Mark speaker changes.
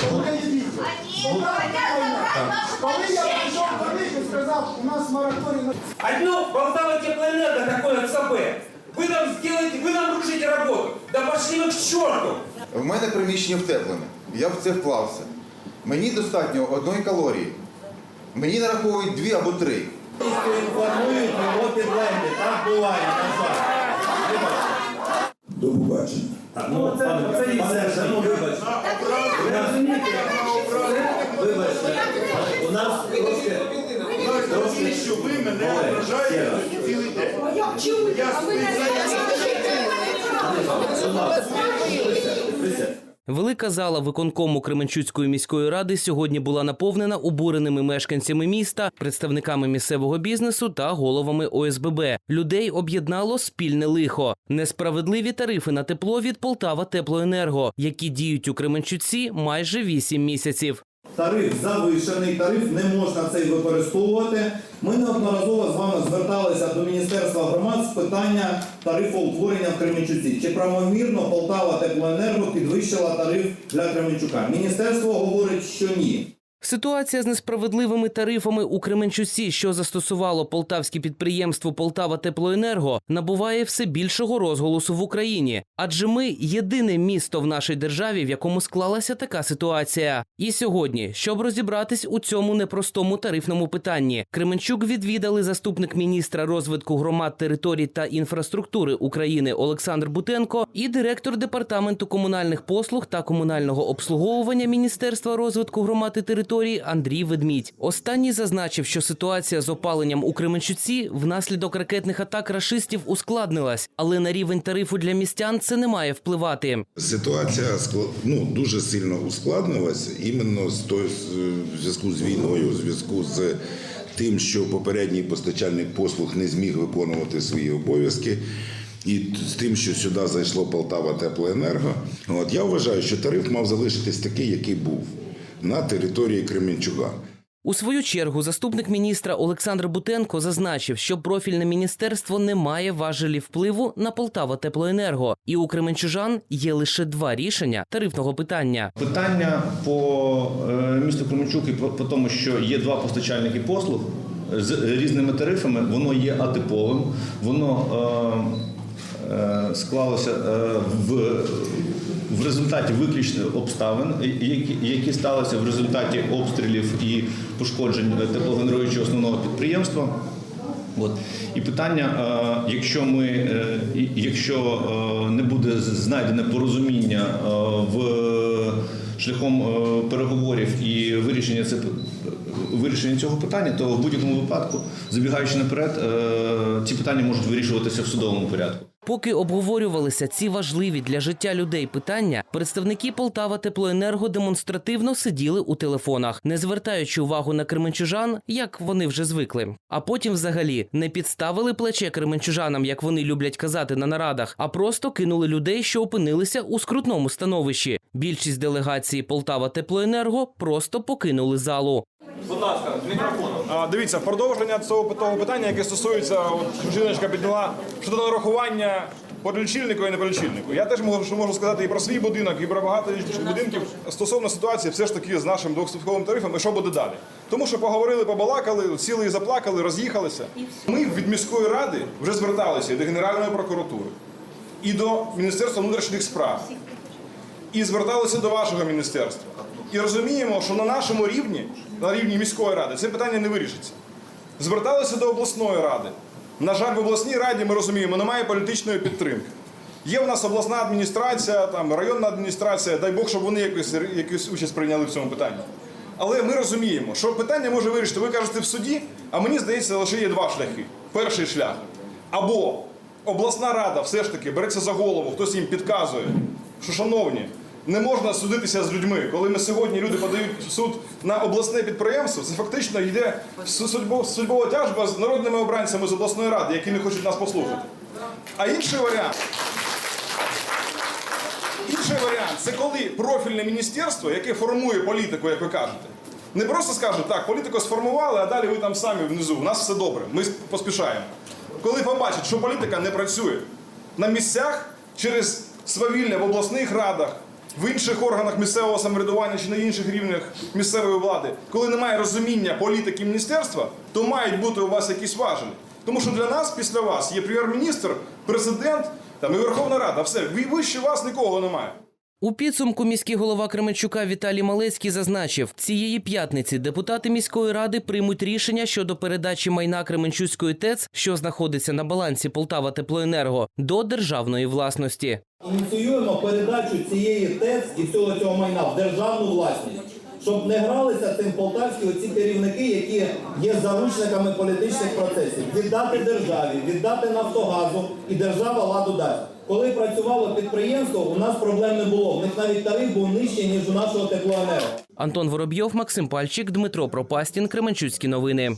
Speaker 1: Уходіть.
Speaker 2: Они хотят забрать наше
Speaker 1: Коли я прийшов
Speaker 2: помещение.
Speaker 1: до них і сказав, у нас мораторій на
Speaker 3: Одно Полтава теплоэнерго такое ЦБ. Вы нам сделаете, вы нам рушите работу. Да пошли вы к черту!
Speaker 4: В мене приміщення втеплене. Я в це вклався. Мені достатньо одної калорії. Мені нараховують дві або три.
Speaker 5: інформують його підлеглі. Так буває, на жаль.
Speaker 6: До побачення.
Speaker 5: Так, ну, пане, пане Серже, ну вибачте. Ви розумієте, вибачте, у нас трошки, трошки,
Speaker 7: що ви мене ображаєте цілий день.
Speaker 2: Я.
Speaker 8: Велика зала виконкому Кременчуцької міської ради сьогодні була наповнена обуреними мешканцями міста, представниками місцевого бізнесу та головами ОСББ. Людей об'єднало спільне лихо. Несправедливі тарифи на тепло від Полтава Теплоенерго, які діють у Кременчуці майже 8 місяців.
Speaker 5: Тариф завишений, тариф не можна цей використовувати. Ми неодноразово з вами зверталися до Міністерства громад з питання тарифоутворення в Кременчуці. Чи правомірно Полтава Теплоенерго підвищила тариф для Кременчука? Міністерство говорить, що ні.
Speaker 8: Ситуація з несправедливими тарифами у Кременчуці, що застосувало полтавське підприємство Полтава Теплоенерго, набуває все більшого розголосу в Україні. Адже ми єдине місто в нашій державі, в якому склалася така ситуація. І сьогодні, щоб розібратись у цьому непростому тарифному питанні, Кременчук відвідали заступник міністра розвитку громад, територій та інфраструктури України Олександр Бутенко і директор департаменту комунальних послуг та комунального обслуговування Міністерства розвитку громад і територій Андрій Ведмідь. Останній зазначив, що ситуація з опаленням у Кременчуці внаслідок ракетних атак рашистів ускладнилась, але на рівень тарифу для містян це не має впливати.
Speaker 6: Ситуація ну, дуже сильно ускладнилась іменно з той, зв'язку з війною, зв'язку з тим, що попередній постачальник послуг не зміг виконувати свої обов'язки. І з тим, що сюди зайшло Полтава Теплоенерго, от я вважаю, що тариф мав залишитись такий, який був на території Кременчуга.
Speaker 8: У свою чергу заступник міністра Олександр Бутенко зазначив, що профільне міністерство не має важелі впливу на Полтава Теплоенерго, і у Кременчужан є лише два рішення тарифного питання.
Speaker 9: Питання по е, місту Кременчук і по, тому, що є два постачальники послуг з різними тарифами, воно є атиповим, воно е, е, склалося е, в, в результаті виключних обставин, які, які сталися в результаті обстрілів і пошкоджень теплогенеруючого основного підприємства. От. І питання, е, якщо ми, е, якщо е, не буде знайдене порозуміння е, в шляхом е, переговорів і вирішення вирішення цього питання, то в будь-якому випадку, забігаючи наперед, е, ці питання можуть вирішуватися в судовому порядку.
Speaker 8: Поки обговорювалися ці важливі для життя людей питання, представники Полтава Теплоенерго демонстративно сиділи у телефонах, не звертаючи увагу на кременчужан, як вони вже звикли. А потім, взагалі, не підставили плече кременчужанам, як вони люблять казати на нарадах, а просто кинули людей, що опинилися у скрутному становищі. Більшість делегації Полтава Теплоенерго просто покинули залу.
Speaker 7: А, дивіться, продовження цього того питання, яке стосується, от жіночка підняла щодо нарахування по лічильнику і не по лічильнику. Я теж можу, можу сказати і про свій будинок, і про багато інших будинків стосовно ситуації, все ж таки з нашим двохступковим тарифом, і що буде далі. Тому що поговорили, побалакали, сіли і заплакали, роз'їхалися. Ми від міської ради вже зверталися і до Генеральної прокуратури, і до Міністерства внутрішніх справ і зверталися до вашого міністерства. І розуміємо, що на нашому рівні, на рівні міської ради, це питання не вирішиться. Зверталися до обласної ради. На жаль, в обласній раді ми розуміємо, немає політичної підтримки. Є в нас обласна адміністрація, там районна адміністрація, дай Бог, щоб вони якусь, якусь участь прийняли в цьому питанні. Але ми розуміємо, що питання може вирішити, ви кажете в суді, а мені здається, лише є два шляхи. Перший шлях. Або обласна рада все ж таки береться за голову, хтось їм підказує, що, шановні, не можна судитися з людьми. Коли ми сьогодні люди подають суд на обласне підприємство, це фактично йде судьбова тяжба з народними обранцями з обласної ради, які не хочуть нас послухати. А інший варіант. Інший варіант це коли профільне міністерство, яке формує політику, як ви кажете, не просто скаже, так, політику сформували, а далі ви там самі внизу. У нас все добре, ми поспішаємо. Коли побачать, що політика не працює на місцях через свавілля в обласних радах, в інших органах місцевого самоврядування чи на інших рівнях місцевої влади, коли немає розуміння політики міністерства, то мають бути у вас якісь важелі. Тому що для нас після вас є прем'єр-міністр, президент там і Верховна Рада. Все, вище вас нікого немає.
Speaker 8: У підсумку міський голова Кременчука Віталій Малецький зазначив, цієї п'ятниці депутати міської ради приймуть рішення щодо передачі майна Кременчуцької ТЕЦ, що знаходиться на балансі Полтава Теплоенерго, до державної власності.
Speaker 5: Ініціюємо передачу цієї ТЕЦ і всього цього майна в державну власність, щоб не гралися цим полтавські оці керівники, які є заручниками політичних процесів. Віддати державі, віддати Нафтогазу і держава ладу дасть. Коли працювало підприємство, у нас проблем не було. У них навіть тариф був нижчий, ніж у нашого теплоенерго.
Speaker 8: Антон Воробйов, Максим Пальчик, Дмитро Пропастін, Кременчуцькі новини.